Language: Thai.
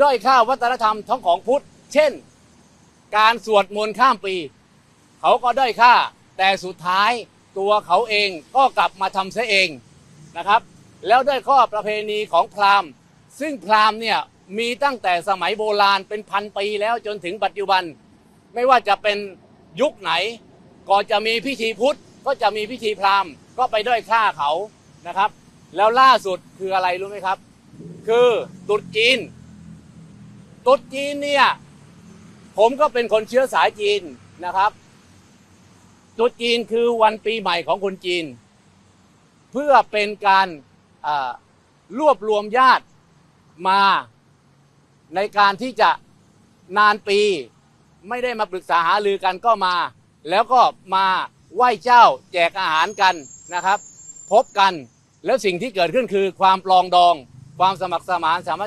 ด้อยค่าวัฒนธรรมท้องของพุทธ เช่น การสวดมนต์ข้ามปี เขาก็ด้อยค่า แต่สุดท้ายตัวเขาเองก็กลับมาทำเสียเองนะครับ แล้วด้วยข้อประเพณีของพราหมณ์ ซึ่งพราหมณ์เนี่ยมีตั้งแต่สมัยโบราณเป็นพันปีแล้วจนถึงปัจจุบัน ไม่ว่าจะเป็นยุคไหน ก่อนจะมีพิธีพุทธ ก็จะมีพิธีพราหมณ์ ก็ไปด้อยค่าเขานะครับ แล้วล่าสุดคืออะไรรู้ไหมครับ คือตรุษจีน ตรุษจีนเนี่ย ผมก็เป็นคนเชื้อสายจีนนะครับตรุษจีนคือวันปีใหม่ของคนจีน เพื่อเป็นการรวบรวมญาติมาในการที่จะนานปี ไม่ได้มาปรึกษาหารือกันก็มา แล้วก็มาไหว้เจ้าแจกอาหารกันนะครับ พบกันแล้วสิ่งที่เกิดขึ้นคือความปลองดอง ความสมัครสมานสามัคคี